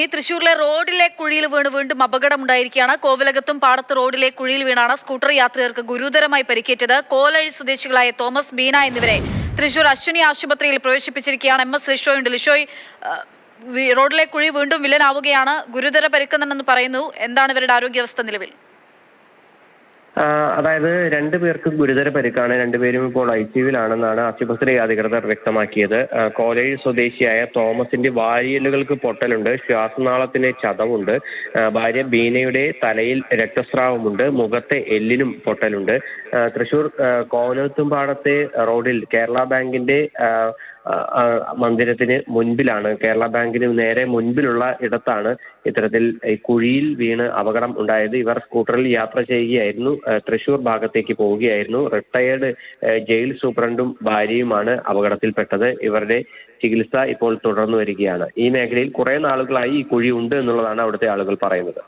ഈ തൃശൂരിലെ റോഡിലെ കുഴിയിൽ വീണ് വീണ്ടും അപകടമുണ്ടായിരിക്കുകയാണ്. കോവിലകത്തും പാടത്ത് റോഡിലെ കുഴിയിൽ വീണാണ് സ്കൂട്ടർ യാത്രികർക്ക് ഗുരുതരമായി പരിക്കേറ്റത്. കോലഴി സ്വദേശികളായ തോമസ് ബീന എന്നിവരെ തൃശൂർ അശ്വിനി ആശുപത്രിയിൽ പ്രവേശിപ്പിച്ചിരിക്കുകയാണ്. എം എസ് ലിഷോയ് ഉണ്ട് ലിഷോയ് റോഡിലെ കുഴി വീണ്ടും വില്ലനാവുകയാണ്. ഗുരുതര പരിക്കുന്നെന്ന് പറയുന്നു. എന്താണ് ഇവരുടെ ആരോഗ്യാവസ്ഥ നിലവിൽ? അതായത് രണ്ടു പേർക്ക് ഗുരുതര പരിക്കാണ്. രണ്ടുപേരും ഇപ്പോൾ ഐ സി യുവിലാണെന്നാണ് ആശുപത്രി അധികൃതർ വ്യക്തമാക്കിയത്. കോളേജ് സ്വദേശിയായ തോമസിന്റെ വാരിയലുകൾക്ക് പൊട്ടലുണ്ട്. ശ്വാസനാളത്തിന് ചതവുണ്ട്. ഭാര്യ ബീനയുടെ തലയിൽ രക്തസ്രാവമുണ്ട്. മുഖത്തെ എല്ലിനും പൊട്ടലുണ്ട്. തൃശൂർ കോനത്തുംപാടത്തെ റോഡിൽ കേരള ബാങ്കിന്റെ മന്ദിരത്തിന് മുൻപിലാണ്. കേരള ബാങ്കിന് നേരെ മുൻപിലുള്ള ഇടത്താണ് ഇത്തരത്തിൽ കുഴിയിൽ വീണ് അപകടം ഉണ്ടായത്. ഇവർ സ്കൂട്ടറിൽ യാത്ര ചെയ്യുകയായിരുന്നു. തൃശൂർ ഭാഗത്തേക്ക് പോവുകയായിരുന്നു. റിട്ടയേർഡ് ജയിൽ സൂപ്രണ്ടും ഭാര്യയുമാണ് അപകടത്തിൽപ്പെട്ടത്. ഇവരുടെ ചികിത്സ ഇപ്പോൾ തുടർന്നു വരികയാണ്. ഈ മേഖലയിൽ കുറെ നാളുകളായി ഈ കുഴി ഉണ്ട് എന്നുള്ളതാണ് അവിടുത്തെ ആളുകൾ പറയുന്നത്.